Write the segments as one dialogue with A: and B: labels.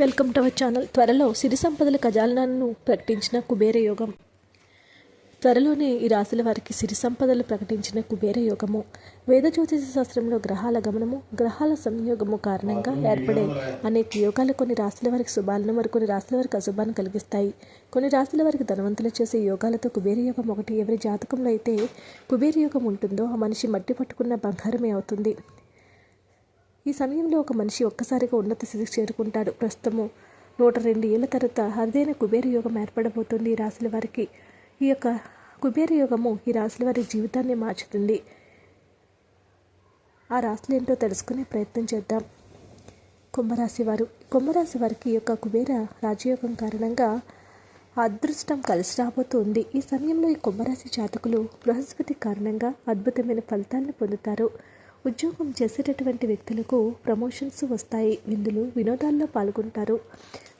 A: Welcome to our channel. త్వరలో సిరి సంపదల ఖజానాను ప్రకటించిన కుబేర యోగం. త్వరలోనే ఈ రాశుల వారికి సిరి సంపదలు ప్రకటించిన కుబేర యోగము. వేద జ్యోతిష శాస్త్రంలో గ్రహాల గమనము గ్రహాల సంయోగము కారణంగా ఏర్పడే అనేక యోగాలు కొన్ని రాశుల వారికి శుభాలను మరి కొన్ని రాశుల వారికి అశుభాన్ని కలిగిస్తాయి. కొన్ని రాశుల వారికి ధనవంతులు చేసే యోగాలతో కుబేర యోగం ఒకటి ఎవరి జాతకంలో అయితే కుబేర యోగం ఉంటుందో ఆ మనిషి మట్టి పట్టుకున్న బంగారమే అవుతుంది. ఈ సమయంలో ఒక మనిషి ఒక్కసారిగా ఉన్నత స్థితికి చేరుకుంటాడు. ప్రస్తుతము నూట రెండు ఏళ్ళ తర్వాత అరుదైన కుబేర యోగం ఏర్పడబోతుంది ఈ రాశుల వారికి. ఈ యొక్క కుబేర యోగము ఈ రాశుల వారి జీవితాన్ని మార్చుతుంది. ఆ రాశులు ఏంటో తెలుసుకునే ప్రయత్నం చేద్దాం. కుంభరాశి వారు. కుంభరాశి వారికి ఈ యొక్క కుబేర రాజయోగం కారణంగా అదృష్టం కలిసి రాబోతుంది. ఈ సమయంలో ఈ కుంభరాశి జాతకులు బృహస్పతి కారణంగా అద్భుతమైన ఫలితాలను పొందుతారు. ఉద్యోగం చేసేటటువంటి వ్యక్తులకు ప్రమోషన్స్ వస్తాయి. విందులు వినోదాల్లో పాల్గొంటారు.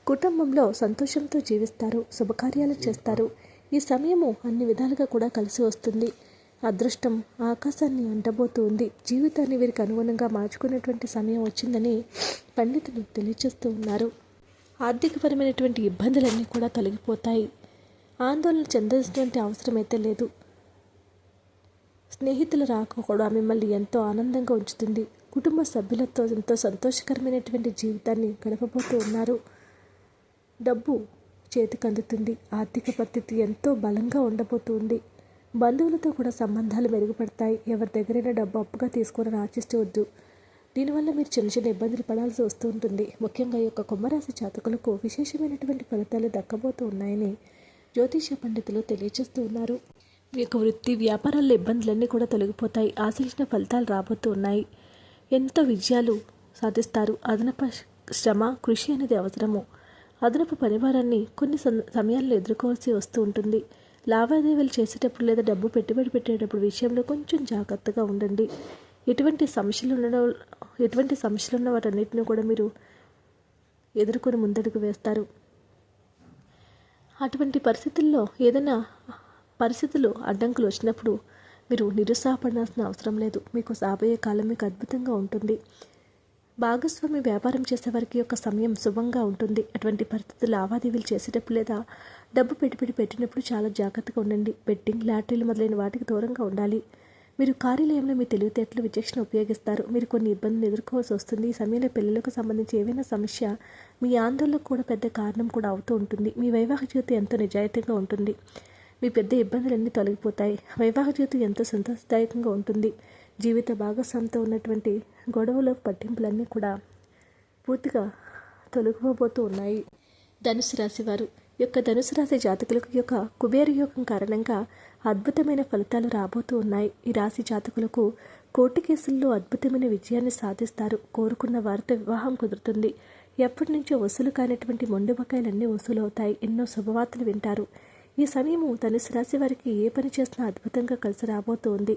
A: కుటుంబంలో సంతోషంతో జీవిస్తారు. శుభకార్యాలు చేస్తారు. ఈ సమయము అన్ని విధాలుగా కూడా కలిసి వస్తుంది. అదృష్టం ఆకాశాన్ని అంటబోతుంది. జీవితాన్ని వీరికి అనుగుణంగా మార్చుకునేటువంటి సమయం వచ్చిందని పండితులు తెలియజేస్తూ ఉన్నారు. ఆర్థికపరమైనటువంటి ఇబ్బందులన్నీ కూడా తొలగిపోతాయి. ఆందోళన చెందాల్సినటువంటి అవసరం అయితే లేదు. స్నేహితుల రాక కూడా మిమ్మల్ని ఎంతో ఆనందంగా ఉంచుతుంది. కుటుంబ సభ్యులతో ఎంతో సంతోషకరమైనటువంటి జీవితాన్ని గడపబోతూ ఉన్నారు. డబ్బు చేతికి అందుతుంది. ఆర్థిక పరిస్థితి ఎంతో బలంగా ఉండబోతుంది. బంధువులతో కూడా సంబంధాలు మెరుగుపడతాయి. ఎవరి దగ్గరైనా డబ్బు అప్పుగా తీసుకోవాలని ఆశించవద్దు దీనివల్ల మీరు చిన్న చిన్న ఇబ్బందులు పడాల్సి వస్తూ ఉంటుంది. ముఖ్యంగా ఈ యొక్క కుంభరాశి జాతకులకు విశేషమైనటువంటి ఫలితాలు దక్కబోతూ ఉన్నాయని జ్యోతిష పండితులు తెలియజేస్తూ ఉన్నారు. మీ యొక్క వృత్తి వ్యాపారాల్లో ఇబ్బందులన్నీ కూడా తొలగిపోతాయి. ఆశించిన ఫలితాలు రాబోతూ ఉన్నాయి. ఎంతో విజయాలు సాధిస్తారు. అదనపు శ్రమ కృషి అనేది అవసరము. అదనపు పరివారాన్ని కొన్ని సమయాల్లో ఎదుర్కోవాల్సి వస్తూ ఉంటుంది. లావాదేవీలు చేసేటప్పుడు లేదా డబ్బు పెట్టుబడి పెట్టేటప్పుడు విషయంలో కొంచెం జాగ్రత్తగా ఉండండి. ఎటువంటి సమస్యలు ఉండడం ఎటువంటి సమస్యలు ఉన్న వాటన్నిటిని కూడా మీరు ఎదుర్కొని ముందడుగు వేస్తారు. అటువంటి పరిస్థితుల్లో ఏదైనా పరిస్థితులు అడ్డంకులు వచ్చినప్పుడు మీరు నిరుత్సాహపడాల్సిన అవసరం లేదు. మీకు సాబోయే కాలం మీకు అద్భుతంగా ఉంటుంది. భాగస్వామి వ్యాపారం చేసేవారికి యొక్క సమయం శుభంగా ఉంటుంది. అటువంటి పరిస్థితులు లావాదేవీలు చేసేటప్పుడు లేదా డబ్బు పెట్టుబడి పెట్టినప్పుడు చాలా జాగ్రత్తగా ఉండండి. బెట్టింగ్ లాటరీలు మొదలైన వాటికి దూరంగా ఉండాలి. మీరు కార్యాలయంలో మీ తెలివితేటలు విచక్షణ ఉపయోగిస్తారు. మీరు కొన్ని ఇబ్బందులు ఎదుర్కోవాల్సి వస్తుంది. ఈ సమయంలో పిల్లలకు సంబంధించి ఏవైనా సమస్య మీ ఆందోళనకు కూడా పెద్ద కారణం కూడా అవుతూ ఉంటుంది. మీ వైవాహిక జీవితం ఎంతో నిజాయితీగా ఉంటుంది. మీ పెద్ద ఇబ్బందులన్నీ తొలగిపోతాయి. వైవాహిక జీవితం ఎంతో సంతోషదాయకంగా ఉంటుంది. జీవిత భాగస్వామితో ఉన్నటువంటి గొడవల పట్టింపులన్నీ కూడా పూర్తిగా తొలగిపోబోతూ ఉన్నాయి. ధనుసు రాశి వారు యొక్క ధనుసు రాశి జాతకులకు యొక్క కుబేర యోగం కారణంగా అద్భుతమైన ఫలితాలు రాబోతూ ఉన్నాయి. ఈ రాశి జాతకులకు కోర్టు కేసుల్లో అద్భుతమైన విజయాన్ని సాధిస్తారు. కోరుకున్న వారితో వివాహం కుదురుతుంది. ఎప్పటి నుంచో వసూలు కానిటువంటి మొండు బకాయిలన్నీ వసూలవుతాయి. ఎన్నో శుభవార్తలు వింటారు. ఈ సమయము ధనుసు రాశి వారికి ఏ పని చేసినా అద్భుతంగా కలిసి రాబోతోంది.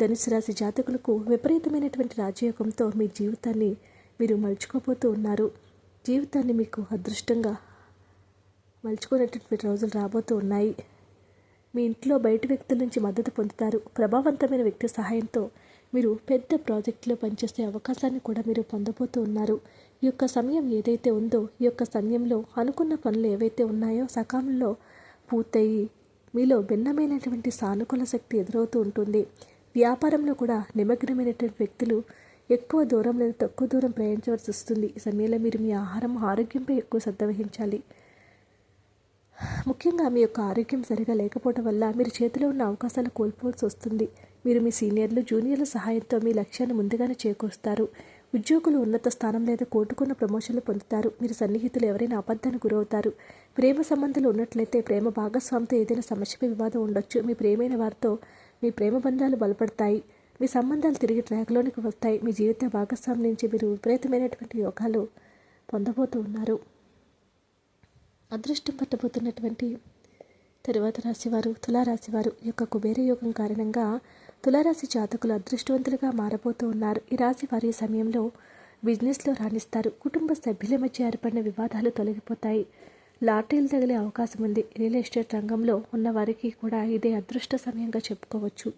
A: ధనుసు రాశి జాతకులకు విపరీతమైనటువంటి రాజయోగంతో మీ జీవితాన్ని మీరు మలుచుకోబోతూ ఉన్నారు. జీవితాన్ని మీకు అదృష్టంగా మలుచుకునేటటువంటి రోజులు రాబోతూ ఉన్నాయి. మీ ఇంట్లో బయట వ్యక్తుల నుంచి మద్దతు పొందుతారు. ప్రభావవంతమైన వ్యక్తి సహాయంతో మీరు పెద్ద ప్రాజెక్టులో పనిచేసే అవకాశాన్ని కూడా మీరు పొందబోతూ ఉన్నారు. ఈ యొక్క సమయం ఏదైతే ఉందో ఈ యొక్క సమయంలో అనుకున్న పనులు ఏవైతే ఉన్నాయో సకాలంలో పూర్తయి. మీలో భిన్నమైనటువంటి సానుకూల శక్తి ఎదురవుతూ ఉంటుంది. వ్యాపారంలో కూడా నిమగ్నమైనటువంటి వ్యక్తులు ఎక్కువ దూరం లేదా తక్కువ దూరం ప్రయాణించవలసి వస్తుంది. ఈ సమయంలో మీరు మీ ఆహారం ఆరోగ్యంపై ఎక్కువ శ్రద్ధ వహించాలి. ముఖ్యంగా మీ యొక్క ఆరోగ్యం సరిగా లేకపోవడం వల్ల మీరు చేతిలో ఉన్న అవకాశాలు కోల్పోవాల్సి వస్తుంది. మీరు మీ సీనియర్లు జూనియర్ల సహాయంతో మీ లక్ష్యాన్ని ముందుగానే చేకూరుస్తారు. ఉద్యోగులు ఉన్నత స్థానం లేదా కోటుకున్న ప్రమోషన్లు పొందుతారు. మీరు సన్నిహితులు ఎవరైనా అబద్ధానికి గురవుతారు. ప్రేమ సంబంధాలు ఉన్నట్లయితే ప్రేమ భాగస్వామితో ఏదైనా సమస్యపై వివాదం ఉండొచ్చు. మీ ప్రేమైన వారితో మీ ప్రేమ బంధాలు బలపడతాయి. మీ సంబంధాలు తిరిగి ట్రాక్లోనికి వస్తాయి. మీ జీవిత భాగస్వామి నుంచి మీరు విపరీతమైనటువంటి యోగాలు పొందబోతూ ఉన్నారు. అదృష్టం పట్టబోతున్నటువంటి తరువాత రాశివారు తులారాశివారు ఈ యొక్క కుబేర యోగం కారణంగా తులారాశి జాతకులు అదృష్టవంతులుగా మారబోతూ ఉన్నారు. ఈ రాశి వారి సమయంలో బిజినెస్లో రాణిస్తారు. కుటుంబ సభ్యుల మధ్య ఏర్పడిన వివాదాలు తొలగిపోతాయి. లాటరీలు తగిలే అవకాశం ఉంది. రియల్ ఎస్టేట్ రంగంలో ఉన్న వారికి కూడా ఇదే అదృష్ట సమయంగా చెప్పుకోవచ్చు.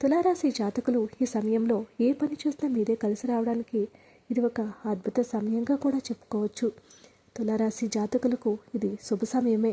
A: తులారాశి జాతకులు ఈ సమయంలో ఏ పని చేసినా మీదే కలిసి రావడానికి ఇది ఒక అద్భుత సమయంగా కూడా చెప్పుకోవచ్చు. తులారాశి జాతకులకు ఇది శుభ సమయమే.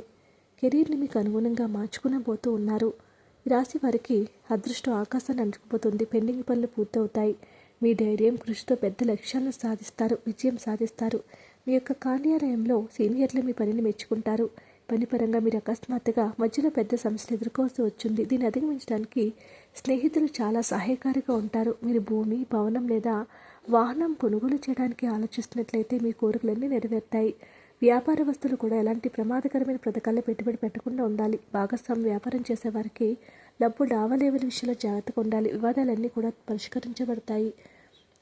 A: కెరీర్ని మీకు అనుగుణంగా మార్చుకునబోతూ ఉన్నారు. రాశి వారికి అదృష్టం ఆకాశాన్ని అంటుకుపోతుంది. పెండింగ్ పనులు పూర్తవుతాయి. మీ ధైర్యం కృషితో పెద్ద లక్ష్యాలను సాధిస్తారు విజయం సాధిస్తారు. మీ యొక్క కార్యాలయంలో సీనియర్లు మీ పనిని మెచ్చుకుంటారు. పని పరంగా మీరు అకస్మాత్తుగా మధ్యలో పెద్ద సమస్యలు ఎదుర్కోవాల్సి వచ్చింది. దీన్ని అధిగమించడానికి స్నేహితులు చాలా సహాయకారిగా ఉంటారు. మీరు భూమి భవనం లేదా వాహనం కొనుగోలు చేయడానికి ఆలోచిస్తున్నట్లయితే మీ కోరికలన్నీ నెరవేరుతాయి. వ్యాపార వస్తువులు కూడా ఎలాంటి ప్రమాదకరమైన పథకాల్లో పెట్టుబడి పెట్టకుండా ఉండాలి. భాగస్వామి వ్యాపారం చేసేవారికి డబ్బు లావాదేవీల విషయంలో జాగ్రత్తగా ఉండాలి. వివాదాలన్నీ కూడా పరిష్కరించబడతాయి.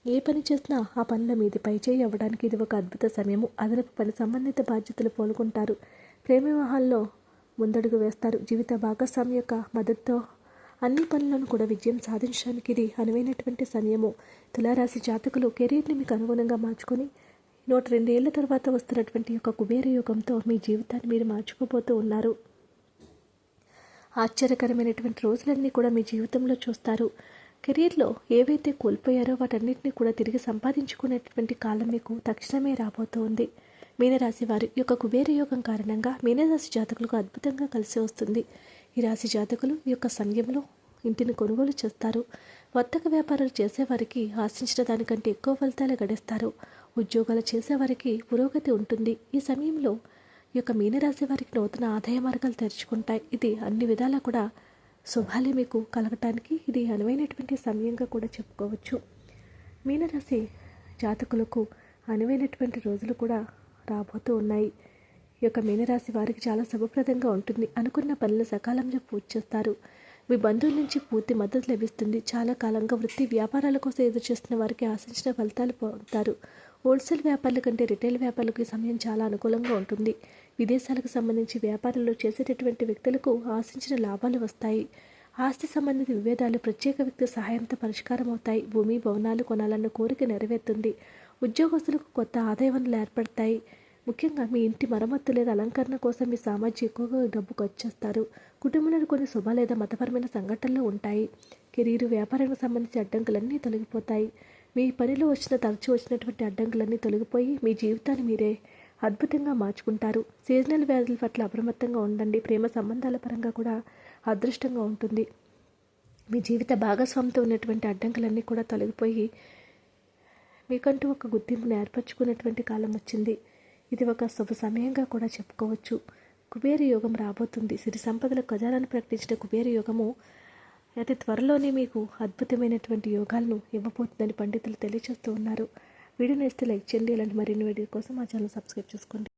A: ఏ పని చేసినా ఆ పనుల మీది పైచేయి అవ్వడానికి ఇది ఒక అద్భుత సమయము. అదనపు పని సంబంధిత బాధ్యతలు పోలుకుంటారు. ప్రేమ వివాహాల్లో ముందడుగు వేస్తారు. జీవిత భాగస్వామి యొక్క మద్దతుతో అన్ని పనులను కూడా విజయం సాధించడానికి ఇది అనువైనటువంటి సమయము. తులారాశి జాతకులు కెరీర్ని మీకు అనుగుణంగా మార్చుకొని నూట రెండేళ్ళ తర్వాత వస్తున్నటువంటి యొక్క కుబేర యుగంతో మీ జీవితాన్ని మీరు మార్చుకోబోతూ ఉన్నారు. ఆశ్చర్యకరమైనటువంటి రోజులన్నీ కూడా మీ జీవితంలో చూస్తారు. కెరీర్లో ఏవైతే కోల్పోయారో వాటన్నిటిని కూడా తిరిగి సంపాదించుకునేటువంటి కాలం మీకు తక్షణమే రాబోతోంది మీనరాశి వారి యొక్క కుబేర యోగం కారణంగా మీనరాశి జాతకులకు అద్భుతంగా కలిసి వస్తుంది. ఈ రాశి జాతకులు ఈ యొక్క సమయంలో ఇంటిని కొనుగోలు చేస్తారు. వర్తక వ్యాపారాలు చేసేవారికి ఆశించిన దానికంటే ఎక్కువ ఫలితాలు గడిస్తారు. ఉద్యోగాలు చేసేవారికి పురోగతి ఉంటుంది. ఈ సమయంలో ఈ యొక్క మీనరాశి వారికి నూతన ఆదాయ మార్గాలు తెరుచుకుంటాయి. ఇది అన్ని విధాలా కూడా శుభాలే మీకు కలగటానికి ఇది అనువైనటువంటి సమయంగా కూడా చెప్పుకోవచ్చు. మీనరాశి జాతకులకు అనువైనటువంటి రోజులు కూడా రాబోతూ ఉన్నాయి. ఈ యొక్క మీనరాశి వారికి చాలా శుభప్రదంగా ఉంటుంది. అనుకున్న పనులు సకాలంలో పూర్తి చేస్తారు. మీ బంధువుల నుంచి పూర్తి మద్దతు లభిస్తుంది. చాలా కాలంగా వృత్తి వ్యాపారాల కోసం ఎదురు చేస్తున్న వారికి ఆశించిన ఫలితాలు పొందుతారు. హోల్సేల్ వ్యాపారుల కంటే రిటైల్ వ్యాపారులకు ఈ సమయం చాలా అనుకూలంగా ఉంటుంది. విదేశాలకు సంబంధించి వ్యాపారంలో చేసేటటువంటి వ్యక్తులకు ఆశించిన లాభాలు వస్తాయి. ఆస్తి సంబంధిత విభేదాలు ప్రత్యేక వ్యక్తి సహాయంతో పరిష్కారం అవుతాయి. భూమి భవనాలు కొనాలన్న కోరిక నెరవేరుతుంది. ఉద్యోగస్తులకు కొత్త ఆదాయ వనరులు ఏర్పడతాయి. ముఖ్యంగా మీ ఇంటి మరమ్మత్తు లేదా అలంకరణ కోసం మీ సామాజిక ఎక్కువగా డబ్బు ఖర్చు చేస్తారు. కుటుంబంలో కొన్ని శుభ లేదా మతపరమైన సంఘటనలు ఉంటాయి. కెరీర్ వ్యాపారానికి సంబంధించిన అడ్డంకులన్నీ తొలగిపోతాయి. మీ పనిలో వచ్చిన తరచూ వచ్చినటువంటి అడ్డంకులన్నీ తొలగిపోయి మీ జీవితాన్ని మీరే అద్భుతంగా మార్చుకుంటారు. సీజనల్ వ్యాధుల పట్ల అప్రమత్తంగా ఉండండి. ప్రేమ సంబంధాల పరంగా కూడా అదృష్టంగా ఉంటుంది. మీ జీవిత భాగస్వామితో ఉన్నటువంటి అడ్డంకులన్నీ కూడా తొలగిపోయి మీకంటూ ఒక గుర్తింపును ఏర్పరచుకున్నటువంటి కాలం వచ్చింది. ఇది ఒక శుభ సమయంగా కూడా చెప్పుకోవచ్చు. కుబేర యోగం రాబోతుంది. సిరి సంపదల ఖజానాన్ని ప్రకటించిన కుబేర యోగము అతి త్వరలోనే మీకు అద్భుతమైనటువంటి యోగాలను ఇవ్వబోతుందని పండితులు తెలియజేస్తూ ఉన్నారు. వీడియో నేస్తే లైక్ చేయండి. ఇలాంటి మరిన్ని వీడియో కోసం మా ఛానల్ సబ్స్క్రైబ్ చేసుకోండి.